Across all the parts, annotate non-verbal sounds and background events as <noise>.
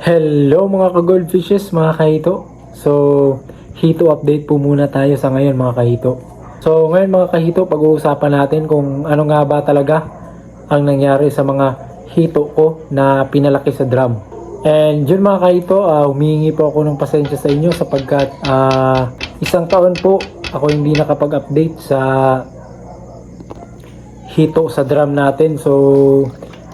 Hello mga ka-goldfishes, mga kahito. So, hito update po muna tayo sa ngayon mga kahito. So, ngayon mga kahito, pag-uusapan natin kung ano nga ba talaga ang nangyari sa mga hito ko na pinalaki sa drum. And yun mga kahito, ah, humihingi po ako ng pasensya sa inyo sapagkat ah, isang taon po ako hindi nakapag-update sa hito sa drum natin. So,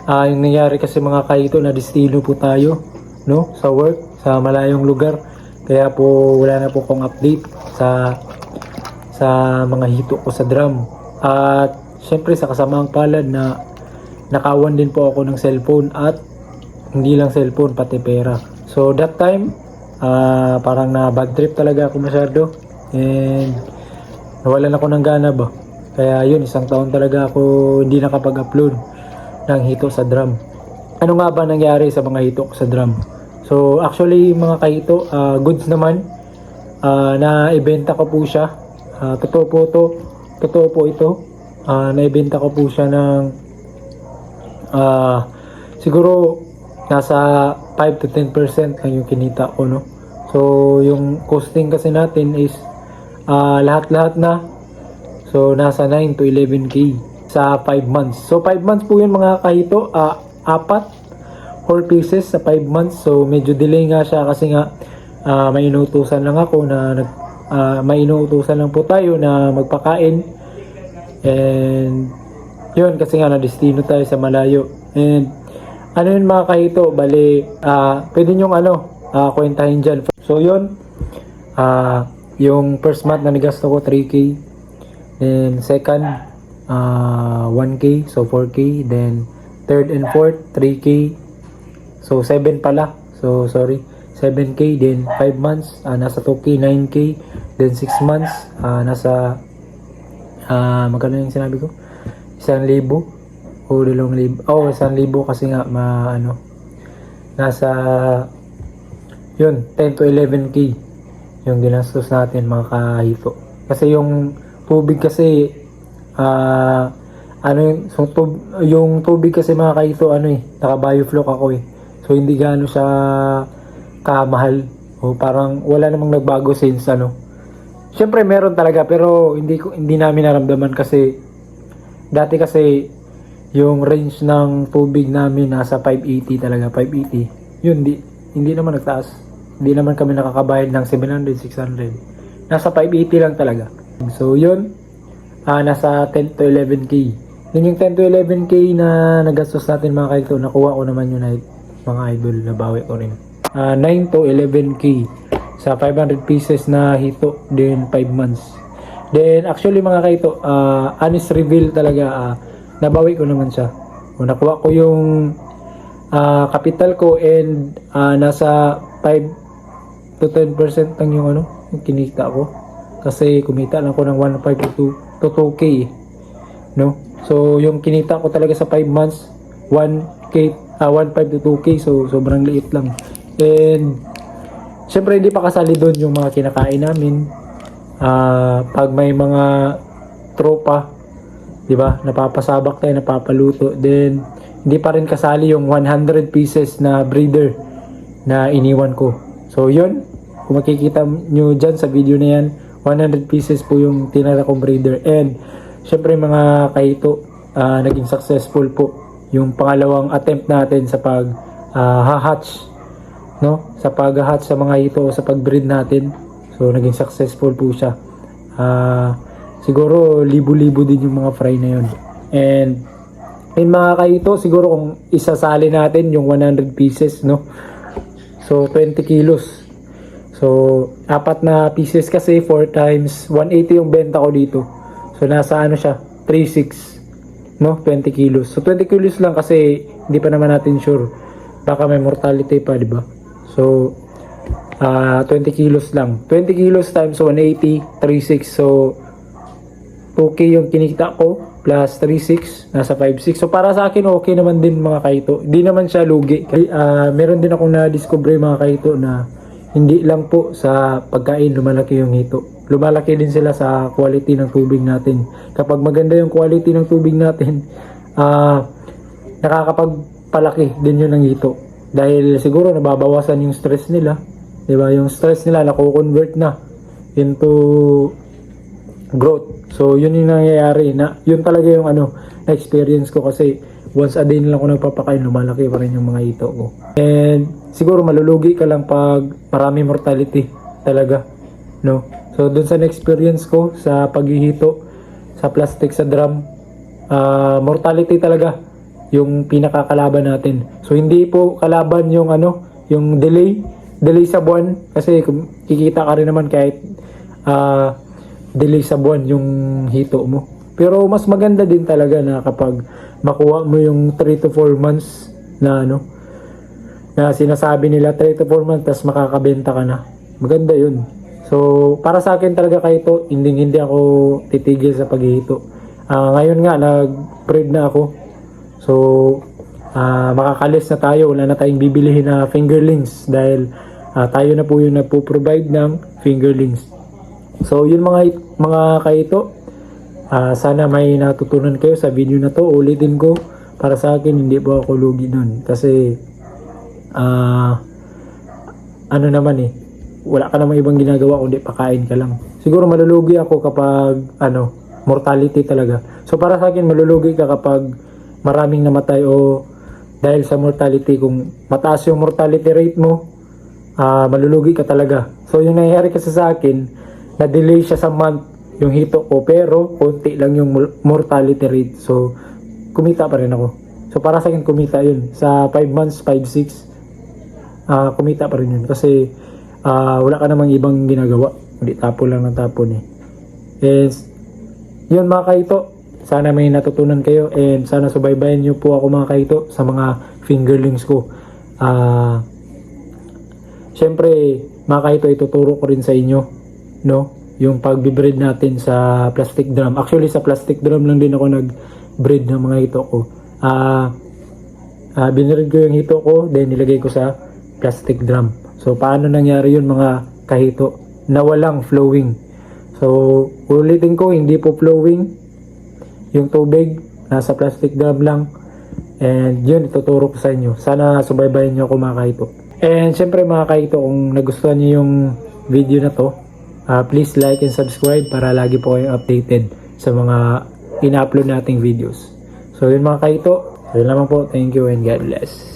ah yung nangyari kasi mga kahito na destino po tayo, no? Sa work, sa malayong lugar. Kaya po wala na po akong update sa sa mga hito ko sa drum. At syempre sa kasamaang palad na nakawan din po ako ng cellphone at hindi lang cellphone pati pera. So that time ah parang na bad trip talaga ako masyado and nawalan ako ng gana ba. Kaya yun, isang taon talaga ako hindi nakapag-upload ng hito sa drum. Ano nga ba nangyari sa mga hito ko sa drum? So actually mga kahito, ah, goods naman ah, na ibenta ko po siya. Ah, totoo po to, totoo po ito. Ah, naibenta ko po siya ng ah, siguro nasa 5 to 10% lang yung kinita ko no. So yung costing kasi natin is ah, lahat-lahat na So, nasa 9 to 11k sa 5 months. So, 5 months po yun mga kahito. ah apat 4 pieces sa 5 months. So, medyo delay nga siya kasi nga ah, may inutusan lang ako na nag, ah, may inutusan lang po tayo na magpakain. And, yun kasi nga na-destino tayo sa malayo. And, ano yun mga kahito, bali, ah pwede nyong ano, ah, kwentahin dyan. So, yun, ah yung first month na nigasto ko 3k Then second, uh, 1K, so 4K. Then third and fourth, 3K. So 7 pala. So sorry, 7K. Then 5 months, uh, nasa 2K, 9K. Then 6 months, uh, nasa, uh, magkano yung sinabi ko? Isang libo. O dalawang libo. Oh, isang libo kasi nga, ma, ano, nasa, yun, 10 to 11K yung ginastos natin mga kahito. Kasi yung tubig kasi ah ano yung so, tub, yung tubig kasi mga kaito ano eh naka biofloc ako eh so hindi gaano siya kamahal. O parang wala namang nagbago since ano. Syempre meron talaga pero hindi ko hindi namin naramdaman kasi dati kasi yung range ng tubig namin nasa 580 talaga 580 yun di hindi naman nagtaas. Hindi naman kami nakakabayad ng 700 600 nasa 580 lang talaga. So, yun. Ah, nasa 10 to 11k. Yun yung 10 to 11k na nagastos natin mga kaito. Nakuha ko naman yun ay mga idol. Nabawi ko rin. Ah, 9 to 11k sa 500 pieces na hito. Then, 5 months. Then, actually mga kaito, ah, honest reveal talaga, ah, nabawi ko naman siya. O, nakuha ko yung ah, capital ko and ah, nasa 5 to 10% lang yung ano, yung kinikita ko kasi kumita lang ako ng 1.5 to 2 to 2k eh. no so yung kinita ko talaga sa 5 months 1k ah 1.5 to 2k so sobrang liit lang. And syempre hindi pa kasali doon yung mga kinakain namin. Ah pag may mga tropa di ba napapasabak tayo napapaluto then hindi pa rin kasali yung 100 pieces na breeder na iniwan ko. So yun kung makikita nyo dyan sa video na yan 100 pieces po yung tinara kong breeder. And, syempre mga kahito, ah, naging successful po yung pangalawang attempt natin sa pag ah, ha-hatch, no? Sa pag-hatch sa mga ito, sa pag-breed natin. So, naging successful po siya. Ah, siguro, libo-libo din yung mga fry na yun. And, in mga kahito, siguro kung isasali natin yung 100 pieces, no? So, 20 kilos. So, apat na pieces kasi 4 times 180 yung benta ko dito. So, nasa ano siya? 3.6 no? 20 kilos. So, 20 kilos lang kasi hindi pa naman natin sure. Baka may mortality pa, di ba? So, ah 20 kilos lang. 20 kilos times 180, 3.6. So, okay yung kinikita ko plus 3.6 nasa 5.6 so para sa akin okay naman din mga kaito hindi naman siya lugi ah, meron din akong na-discover mga kaito na hindi lang po sa pagkain lumalaki yung hito. Lumalaki din sila sa quality ng tubig natin. Kapag maganda yung quality ng tubig natin, <laughs> ah nakakapagpalaki din yun ng hito. dahil siguro nababawasan yung stress nila. 'Di ba? Yung stress nila nako-convert na into growth. So, yun yung nangyayari na, yun talaga yung ano, na-experience ko kasi once a day na lang ako nagpapakain, lumalaki pa rin yung mga ito ko. And siguro malulugi ka lang pag marami mortality talaga, no? So, dun sa na-experience ko sa paghihito sa plastic sa drum, ah, mortality talaga yung pinakakalaban natin. So, hindi po kalaban yung ano, yung delay, delay sa buwan kasi kikita ka rin naman kahit ah, delay sa buwan yung hito mo. Pero mas maganda din talaga na kapag makuha mo yung 3 to 4 months na ano, na sinasabi nila 3 to 4 months tapos makakabenta ka na. Maganda yun. So, para sa akin talaga kayo to, hindi hindi ako titigil sa paghihito. Ah, ngayon nga, nag-breed na ako. So, ah makakalis na tayo. Wala na tayong bibilihin na fingerlings dahil ah, tayo na po yung nagpo-provide ng fingerlings. So, yun mga mga kaito. Ah, sana may natutunan kayo sa video na to. Ulitin ko para sa akin hindi po ako lugi nun kasi ah ano naman eh wala ka namang ibang ginagawa kundi pakain ka lang. Siguro malulugi ako kapag ano mortality talaga. So para sa akin malulugi ka kapag maraming namatay o dahil sa mortality kung mataas yung mortality rate mo ah malulugi ka talaga. So yung nangyayari kasi sa akin na-delay siya sa month yung hito ko pero konti lang yung mor- mortality rate. So kumita pa rin ako. So para sa akin kumita yun. Sa 5 months, 5, 6 ah kumita pa rin yun kasi ah wala ka namang ibang ginagawa. Hindi tapo lang ng tapon eh. Yes. Yun mga kaito, sana may natutunan kayo and sana subaybayan niyo po ako mga kaito sa mga fingerlings ko. Ah Siyempre, mga kaito, ituturo ko rin sa inyo, no? Yung pag-breed natin sa plastic drum. Actually, sa plastic drum lang din ako nag-breed ng mga hito ko. Ah, ah binread ko yung hito ko, then nilagay ko sa plastic drum. So, paano nangyari yun mga kahito? Na walang flowing. So, ulitin ko, hindi po flowing. Yung tubig, nasa plastic drum lang. And yun, ituturo ko sa inyo. Sana subaybayan nyo ako mga kahito. And syempre mga kahito, kung nagustuhan nyo yung video na to, ah, please like and subscribe para lagi po kayong updated sa mga ina-upload nating videos. So yun mga kahito, yun lamang po. Thank you and God bless.